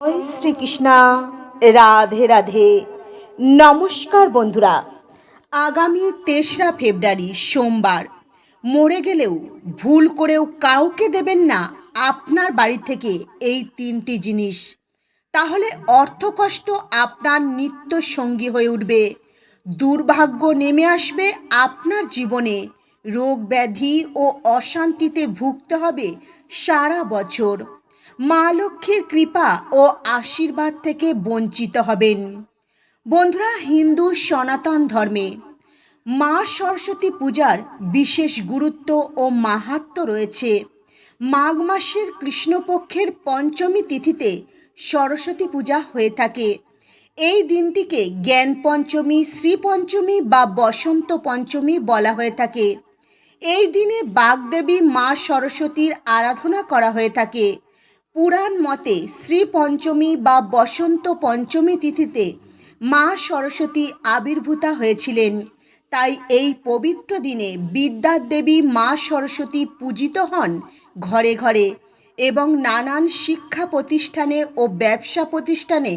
জয় শ্রীকৃষ্ণা। রাধে রাধে। নমস্কার বন্ধুরা। আগামী তেসরা ফেব্রুয়ারি, সোমবার। মরে গেলেও ভুল করেও কাউকে দেবেন না আপনার বাড়ি থেকে এই তিনটি জিনিস। তাহলে অর্থকষ্ট আপনার নিত্য সঙ্গী হয়ে উঠবে। দুর্ভাগ্য নেমে আসবে আপনার জীবনে। রোগ ব্যাধি ও অশান্তিতে ভুগতে হবে সারা বছর। মা লক্ষ্মীর কৃপা ও আশীর্বাদ থেকে বঞ্চিত হবেন। বন্ধুরা, হিন্দু সনাতন ধর্মে মা সরস্বতী পূজার বিশেষ গুরুত্ব ও মাহাত্ম রয়েছে। মাঘ মাসের কৃষ্ণপক্ষের পঞ্চমী তিথিতে সরস্বতী পূজা হয়ে থাকে। এই দিনটিকে জ্ঞান পঞ্চমী, শ্রী পঞ্চমী বা বসন্ত পঞ্চমী বলা হয়ে থাকে। এই দিনে বাগদেবী মা সরস্বতীর আরাধনা করা হয়ে থাকে। পুরাণ মতে শ্রী পঞ্চমী বা বসন্ত পঞ্চমী তিথিতে মা সরস্বতী আবির্ভূতা হয়েছিলেন। তাই এই পবিত্র দিনে বিদ্যার দেবী মা সরস্বতী পূজিত হন ঘরে ঘরে এবং নানান শিক্ষা প্রতিষ্ঠানে ও ব্যবসা প্রতিষ্ঠানে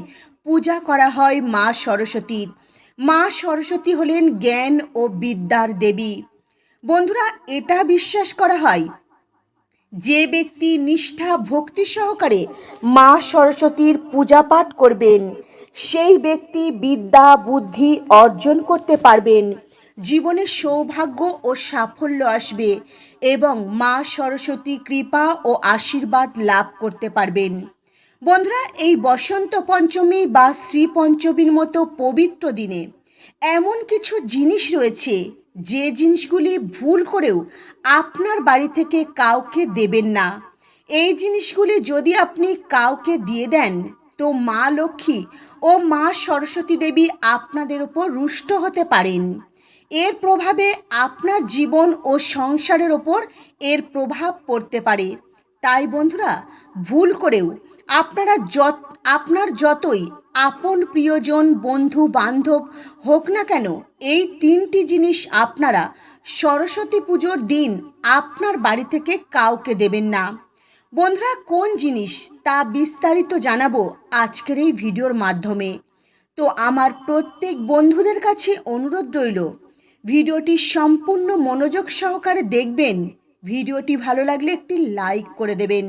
পূজা করা হয় মা সরস্বতীর। মা সরস্বতী হলেন জ্ঞান ও বিদ্যার দেবী। বন্ধুরা, এটা বিশ্বাস করা হয় যে ব্যক্তি নিষ্ঠা, ভক্তি সহকারে মা সরস্বতীর পূজা পাঠ করবেন, সেই ব্যক্তি বিদ্যা, বুদ্ধি অর্জন করতে পারবেন। জীবনে সৌভাগ্য ও সাফল্য আসবে এবং মা সরস্বতী কৃপা ও আশীর্বাদ লাভ করতে পারবেন। বন্ধুরা, এই বসন্ত পঞ্চমী বা শ্রী পঞ্চমীর মতো পবিত্র দিনে এমন কিছু জিনিস রয়েছে যে জিনিসগুলি ভুল করেও আপনার বাড়ি থেকে কাউকে দেবেন না। এই জিনিসগুলি যদি আপনি কাউকে দিয়ে দেন, তো মা লক্ষ্মী ও মা সরস্বতী দেবী আপনাদের ওপর রুষ্ট হতে পারেন। এর প্রভাবে আপনার জীবন ও সংসারের ওপর এর প্রভাব পড়তে পারে। তাই বন্ধুরা, ভুল করেও আপনারা যত আপনার যতই আপন প্রিয়জন, বন্ধু, বান্ধব হোক না কেন, এই তিনটি জিনিস আপনারা সরস্বতী পুজোর দিন আপনার বাড়ি থেকে কাউকে দেবেন না। বন্ধুরা, কোন জিনিস তা বিস্তারিত জানাব আজকের এই ভিডিওর মাধ্যমে। তো আমার প্রত্যেক বন্ধুদের কাছে অনুরোধ রইল, ভিডিওটি সম্পূর্ণ মনোযোগ সহকারে দেখবেন, ভিডিওটি ভালো লাগলে একটি লাইক করে দেবেন।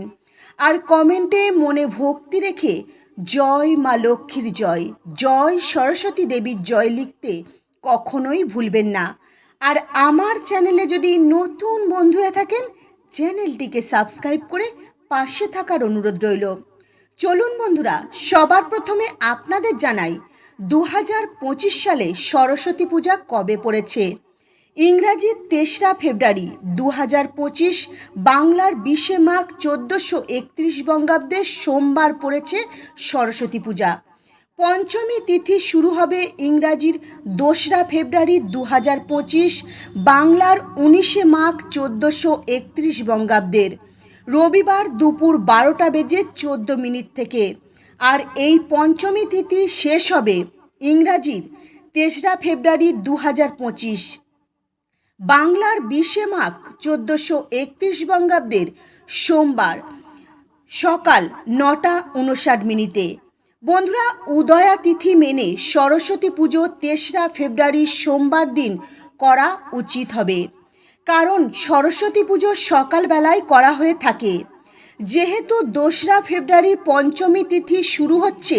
আর কমেন্টে মনে ভক্তি রেখে জয় মা লক্ষ্মীর জয় জয় সরস্বতী দেবীর জয় লিখতে কখনোই ভুলবেন না। আর আমার চ্যানেলে যদি নতুন বন্ধু হয়ে থাকেন, চ্যানেলটিকে সাবস্ক্রাইব করে পাশে থাকার অনুরোধ রইল। চলুন বন্ধুরা, সবার প্রথমে আপনাদের জানাই, দু সালে সরস্বতী পূজা কবে পড়েছে? ইংরাজি তেসরা ফেব্রুয়ারি দু হাজার পঁচিশ বাংলার বিশে মাঘ চোদ্দোশো একত্রিশ বঙ্গাব্দে সোমবার পড়েছে সরস্বতী পূজা। পঞ্চমী তিথি শুরু হবে ইংরাজির দোসরা ফেব্রুয়ারি দু হাজার পঁচিশ বাংলার উনিশে মাঘ চোদ্দোশো একত্রিশ বঙ্গাব্দের। রবিবার দুপুর বারোটা বেজে চোদ্দ মিনিট থেকে। আর এই পঞ্চমী তিথি শেষ হবে ইংরাজির তেসরা ফেব্রুয়ারি দু হাজার পঁচিশ। বাংলার বিশে মাঘ চোদ্দোশো একত্রিশ বঙ্গাব্দের সোমবার সকাল নটা উনষাট মিনিটে। বন্ধুরা, উদয়া তিথি মেনে সরস্বতী পুজো তেসরা ফেব্রুয়ারি সোমবার দিন করা উচিত হবে। কারণ সরস্বতী পুজো সকালবেলায় করা হয়ে থাকে। যেহেতু দোসরা ফেব্রুয়ারি পঞ্চমী তিথি শুরু হচ্ছে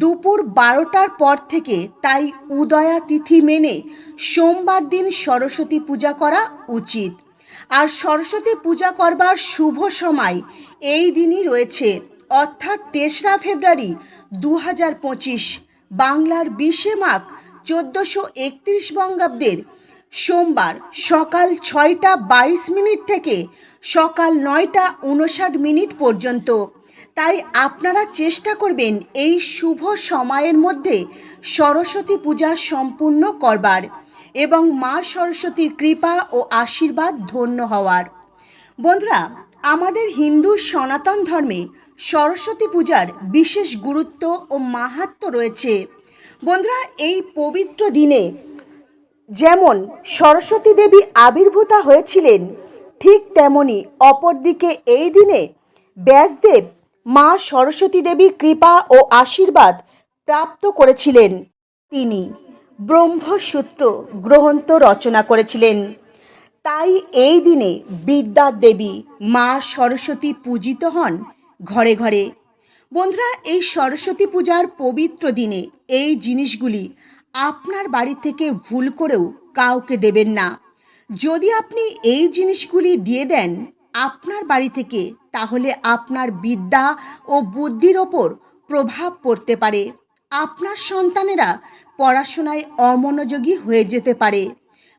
দুপুর বারোটার পর থেকে তাই উদয়া তিথি মেনে সোমবার দিন সরস্বতী পূজা করা উচিত। আর সরস্বতী পূজা করবার শুভ সময় এই দিনই রয়েছে, অর্থাৎ তেসরা ফেব্রুয়ারি দু হাজার পঁচিশ, বাংলার বিশে মাঘ চোদ্দোশো একত্রিশ বঙ্গাব্দের সোমবার সকাল ছয়টা বাইশ মিনিট থেকে সকাল নয়টা উনষাট মিনিট পর্যন্ত। তাই আপনারা চেষ্টা করবেন এই শুভ সময়ের মধ্যে সরস্বতী পূজা সম্পূর্ণ করবার এবং মা সরস্বতীর কৃপা ও আশীর্বাদ ধন্য হওয়ার। বন্ধুরা, আমাদের হিন্দু সনাতন ধর্মে সরস্বতী পূজার বিশেষ গুরুত্ব ও মাহাত্ম রয়েছে। বন্ধুরা, এই পবিত্র দিনে যেমন সরস্বতী দেবী আবির্ভূতা হয়েছিলেন, ঠিক তেমনি অপরদিকে এই দিনে ব্যাসদেব মা সরস্বতী দেবীর কৃপা ও আশীর্বাদ প্রাপ্ত করেছিলেন। তিনি ব্রহ্মসূত্র গ্রন্থ রচনা করেছিলেন। তাই এই দিনে বিদ্যার দেবী মা সরস্বতী পূজিত হন ঘরে ঘরে। বন্ধুরা, এই সরস্বতী পূজার পবিত্র দিনে এই জিনিসগুলি আপনার বাড়ি থেকে ভুল করেও কাউকে দেবেন না। যদি আপনি এই জিনিসগুলি দিয়ে দেন আপনার বাড়ি থেকে তাহলে আপনার বিদ্যা ও বুদ্ধির ওপর প্রভাব পড়তে পারে। আপনার সন্তানেরা পড়াশোনায় অমনোযোগী হয়ে যেতে পারে।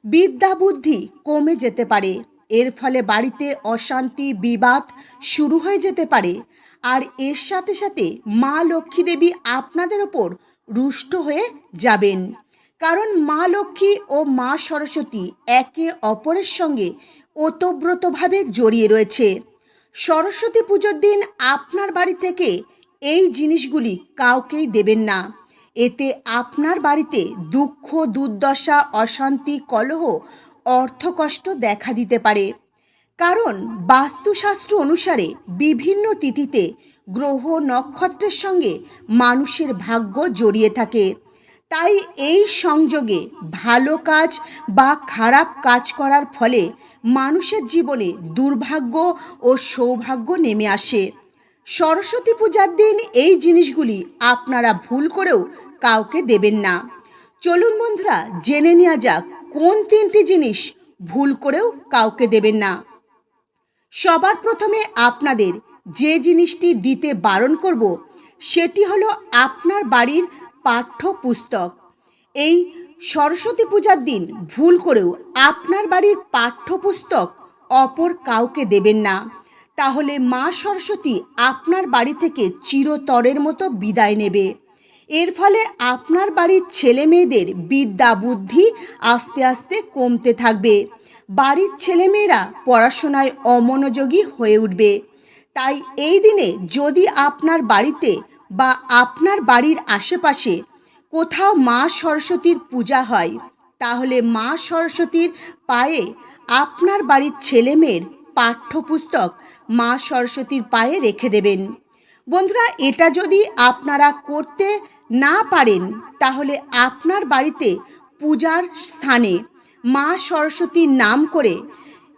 বিদ্যা বুদ্ধি কমে যেতে পারে। এর ফলে বাড়িতে অশান্তি, বিবাদ শুরু হয়ে যেতে পারে। আর এর সাথে সাথে মা লক্ষ্মী দেবী আপনাদের ওপর রুষ্ট হয়ে যাবেন। কারণ মা লক্ষ্মী ও মা সরস্বতী একে অপরের সঙ্গে ওতপ্রোতভাবে জড়িয়ে রয়েছে। সরস্বতী পুজোর দিন আপনার বাড়ি থেকে এই জিনিসগুলি কাউকেই দেবেন না। এতে আপনার বাড়িতে দুঃখ, দুর্দশা, অশান্তি, কলহ, অর্থকষ্ট দেখা দিতে পারে। কারণ বাস্তুশাস্ত্র অনুসারে বিভিন্ন তিথিতে গ্রহ নক্ষত্রের সঙ্গে মানুষের ভাগ্য জড়িয়ে থাকে। তাই এই সংযোগে ভালো কাজ বা খারাপ কাজ করার ফলে মানুষের জীবনে দুর্ভাগ্য ও সৌভাগ্য নেমে আসে। সরস্বতী পূজার দিন এই জিনিসগুলি আপনারা ভুল করেও কাউকে দেবেন না। চলুন বন্ধুরা, জেনে নেওয়া যাক কোন তিনটি জিনিস ভুল করেও কাউকে দেবেন না। সবার প্রথমে আপনাদের যে জিনিসটি দিতে বারণ করব, সেটি হলো আপনার বাড়ির পাঠ্যপুস্তক। এই সরস্বতী পূজার দিন ভুল করেও আপনার বাড়ির পাঠ্যপুস্তক অপর কাউকে দেবেন না। তাহলে মা সরস্বতী আপনার বাড়ি থেকে চিরতরের মতো বিদায় নেবে। এর ফলে আপনার বাড়ির ছেলে মেয়েদের বিদ্যা বুদ্ধি আস্তে আস্তে কমতে থাকবে। বাড়ির ছেলেমেয়েরা পড়াশোনায় অমনোযোগী হয়ে উঠবে। তাই এই দিনে যদি আপনার বাড়িতে বা আপনার বাড়ির আশেপাশে কোথাও মা সরস্বতীর পূজা হয়, তাহলে মা সরস্বতীর পায়ে আপনার বাড়ির ছেলেমেয়ের পাঠ্যপুস্তক মা সরস্বতীর পায়ে রেখে দেবেন। বন্ধুরা, এটা যদি আপনারা করতে না পারেন, তাহলে আপনার বাড়িতে পূজার স্থানে মা সরস্বতীর নাম করে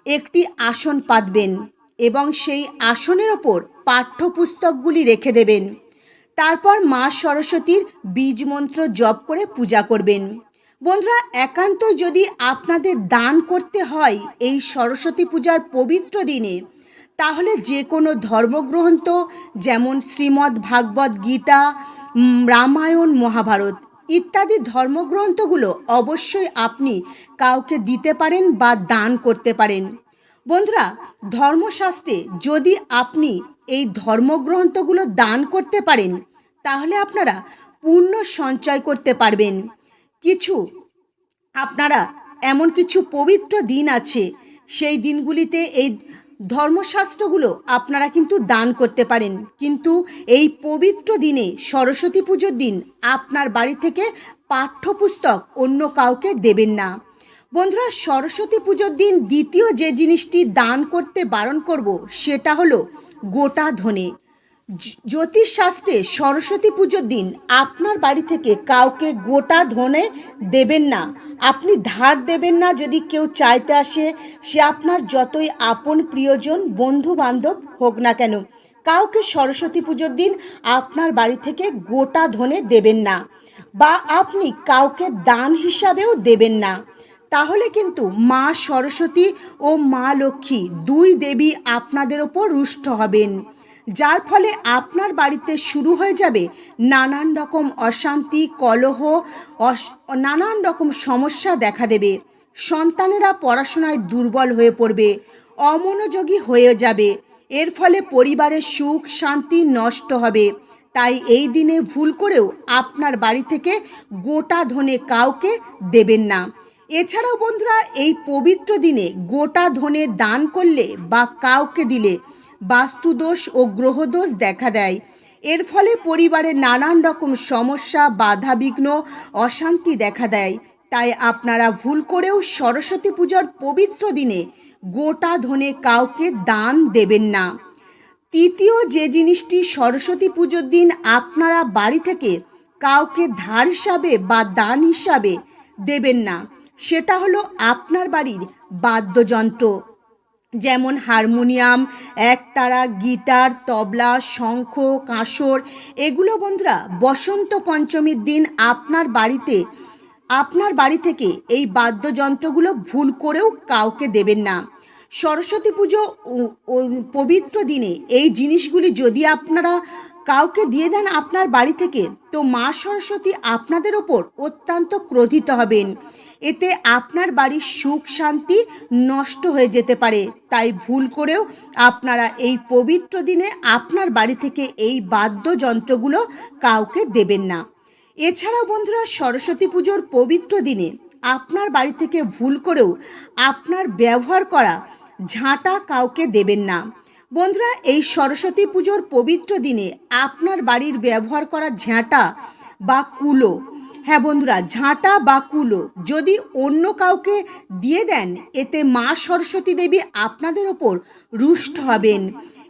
একটি আসন পাতবেন এবং সেই আসনের ওপর পাঠ্যপুস্তকগুলি রেখে দেবেন। তারপর মা সরস্বতীর বীজ মন্ত্র জপ করে পূজা করবেন। বন্ধুরা, একান্ত যদি আপনাদের দান করতে হয় এই সরস্বতী পূজার পবিত্র দিনে, তাহলে যে কোনো ধর্মগ্রন্থ, যেমন শ্রীমদ্ ভাগবত গীতা রামায়ণ, মহাভারত ইত্যাদি ধর্মগ্রন্থগুলো অবশ্যই আপনি কাউকে দিতে পারেন বা দান করতে পারেন। বন্ধুরা, ধর্মশাস্ত্রে যদি আপনি এই ধর্মগ্রন্থগুলো দান করতে পারেন, তাহলে আপনারা পুণ্য সঞ্চয় করতে পারবেন। কিছু, আপনারা এমন কিছু পবিত্র দিন আছে, সেই দিনগুলিতে এই ধর্মশাস্ত্রগুলো আপনারা কিন্তু দান করতে পারেন। কিন্তু এই পবিত্র দিনে সরস্বতী পুজোর দিন আপনার বাড়ি থেকে পাঠ্যপুস্তক অন্য কাউকে দেবেন না। বন্ধুরা, সরস্বতী পুজোর দিন দ্বিতীয় যে জিনিসটি দান করতে বারণ করব, সেটা হলো গোটা ধনে। জ- জ্যোতিষশাস্ত্রে সরস্বতী পুজোর দিন আপনার বাড়ি থেকে কাউকে গোটা ধনে দেবেন না। আপনি ধার দেবেন না যদি কেউ চাইতে আসে, সে আপনার যতই আপন প্রিয়জন বন্ধু বান্ধব হোক না কেন, কাউকে সরস্বতী পুজোর দিন আপনার বাড়ি থেকে গোটা ধনে দেবেন না বা আপনি কাউকে দান হিসাবেও দেবেন না। তাহলে কিন্তু মা সরস্বতী ও মা লক্ষ্মী দুই দেবী আপনাদের ওপর রুষ্ট হবেন। যার ফলে আপনার বাড়িতে শুরু হয়ে যাবে নানান রকম অশান্তি, কলহ নানান রকম সমস্যা দেখা দেবে। সন্তানেরা পড়াশোনায় দুর্বল হয়ে পড়বে, অমনোযোগী হয়ে যাবে। এর ফলে পরিবারের সুখ, শান্তি নষ্ট হবে। তাই এই দিনে ভুল করেও আপনার বাড়ি থেকে গোটা ধনে কাউকে দেবেন না। এছাড়াও বন্ধুরা, এই পবিত্র দিনে গোটা ধনে দান করলে বা কাউকে দিলে বাস্তুদোষ ও গ্রহদোষ দেখা দেয়। এর ফলে পরিবারে নানান রকম সমস্যা, বাধাবিঘ্ন, অশান্তি দেখা দেয়। তাই আপনারা ভুল করেও সরস্বতী পূজার পবিত্র দিনে গোটা ধনে কাউকে দান দেবেন না। তৃতীয় যে জিনিসটি সরস্বতী পুজোর দিন আপনারা বাড়ি থেকে কাউকে ধার হিসাবে বা দান হিসাবে দেবেন না সেটা হলো আপনার বাড়ির বাদ্যযন্ত্র। যেমন হারমোনিয়াম, একতারা, গিটার, তবলা, শঙ্খ, কাঁসর। এগুলো বন্ধুরা বসন্ত পঞ্চমীর দিন আপনার বাড়িতে, আপনার বাড়ি থেকে এই বাদ্যযন্ত্রগুলো ভুল করেও কাউকে দেবেন না। সরস্বতী পুজো পবিত্র দিনে এই জিনিসগুলি যদি আপনারা কাউকে দিয়ে দেন আপনার বাড়ি থেকে, তো মা সরস্বতী আপনাদের ওপর অত্যন্ত ক্রোধিত হবেন। এতে আপনার বাড়ির সুখ শান্তি নষ্ট হয়ে যেতে পারে। তাই ভুল করেও আপনারা এই পবিত্র দিনে আপনার বাড়ি থেকে এই বাদ্যযন্ত্রগুলো কাউকে দেবেন না। এছাড়াও বন্ধুরা সরস্বতী পুজোর পবিত্র দিনে আপনার বাড়ি থেকে ভুল করেও আপনার ব্যবহার করা ঝাঁটা কাউকে দেবেন না। বন্ধুরা এই সরস্বতী পুজোর পবিত্র দিনে আপনার বাড়ির ব্যবহার করা ঝাঁটা বা কুলো হ্যাঁ বন্ধুরা, ঝাঁটা বা কুলো যদি অন্য কাউকে দিয়ে দেন, এতে মা সরস্বতী দেবী আপনাদের ওপর রুষ্ট হবেন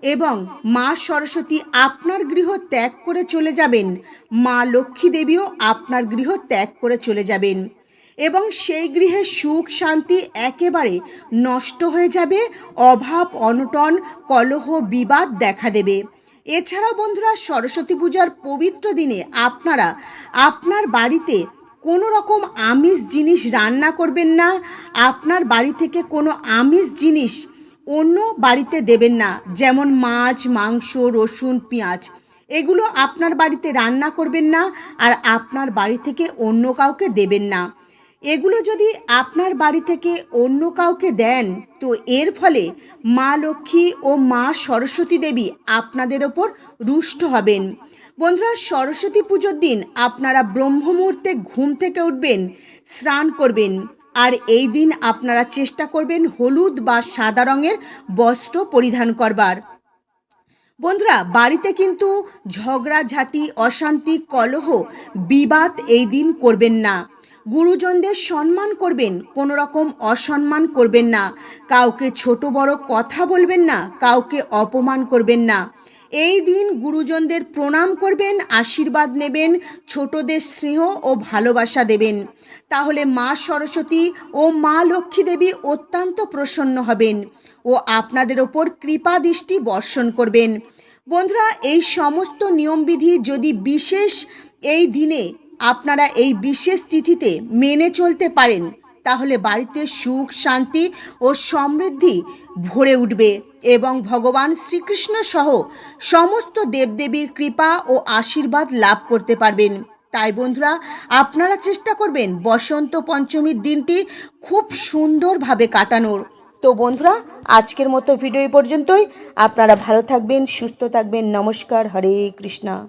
এবং মা সরস্বতী আপনার গৃহ ত্যাগ করে চলে যাবেন। মা লক্ষ্মী দেবীও আপনার গৃহ ত্যাগ করে চলে যাবেন এবং সেই গৃহে সুখ, শান্তি একেবারে নষ্ট হয়ে যাবে, অভাব, অনটন, কলহ, বিবাদ দেখা দেবে। এছাড়াও বন্ধুরা সরস্বতী পূজার পবিত্র দিনে আপনারা আপনার বাড়িতে কোনো রকম আমিষ জিনিস রান্না করবেন না, আপনার বাড়ি থেকে কোনো আমিষ জিনিস অন্য বাড়িতে দেবেন না, যেমন মাছ, মাংস, রসুন, পেঁয়াজ। এগুলো আপনার বাড়িতে রান্না করবেন না আর আপনার বাড়ি থেকে অন্য কাউকে দেবেন না। এগুলো যদি আপনার বাড়ি থেকে অন্য কাউকে দেন, তো এর ফলে মা লক্ষ্মী ও মা সরস্বতী দেবী আপনাদের ওপর রুষ্ট হবেন। বন্ধুরা, সরস্বতী পুজোর দিন আপনারা ব্রহ্ম মুহূর্তে ঘুম থেকে উঠবেন, স্নান করবেন, আর এই দিন আপনারা চেষ্টা করবেন হলুদ বা সাদা রঙের বস্ত্র পরিধান করবার। বন্ধুরা, বাড়িতে কিন্তু ঝগড়াঝাটি, অশান্তি, কলহ, বিবাদ এই দিন করবেন না। গুরুজনদের সম্মান করবেন কোনো রকম অসম্মান করবেন না। কাউকে ছোট বড় কথা বলবেন না, কাউকে অপমান করবেন না। এই দিন গুরুজনদের প্রণাম করবেন, আশীর্বাদ নেবেন, ছোটদের স্নেহ ও ভালোবাসা দেবেন। তাহলে মা সরস্বতী ও মা লক্ষ্মী দেবী অত্যন্ত প্রসন্ন হবেন ও আপনাদের ওপর কৃপা দৃষ্টি বর্ষণ করবেন। বন্ধুরা, এই সমস্ত নিয়মবিধি যদি বিশেষ এই দিনে আপনারা এই বিশেষ তিথিতে মেনে চলতে পারেন, তাহলে বাড়িতে সুখ, শান্তি ও সমৃদ্ধি ভরে উঠবে এবং ভগবান শ্রীকৃষ্ণ সহ সমস্ত দেবদেবীর কৃপা ও আশীর্বাদ লাভ করতে পারবেন। তাই বন্ধুরা, আপনারা চেষ্টা করবেন বসন্ত পঞ্চমীর দিনটি খুব সুন্দরভাবে কাটানোর। তো বন্ধুরা, আজকের মতো ভিডিও পর্যন্তই। আপনারা ভালো থাকবেন, সুস্থ থাকবেন। নমস্কার, হরে কৃষ্ণা।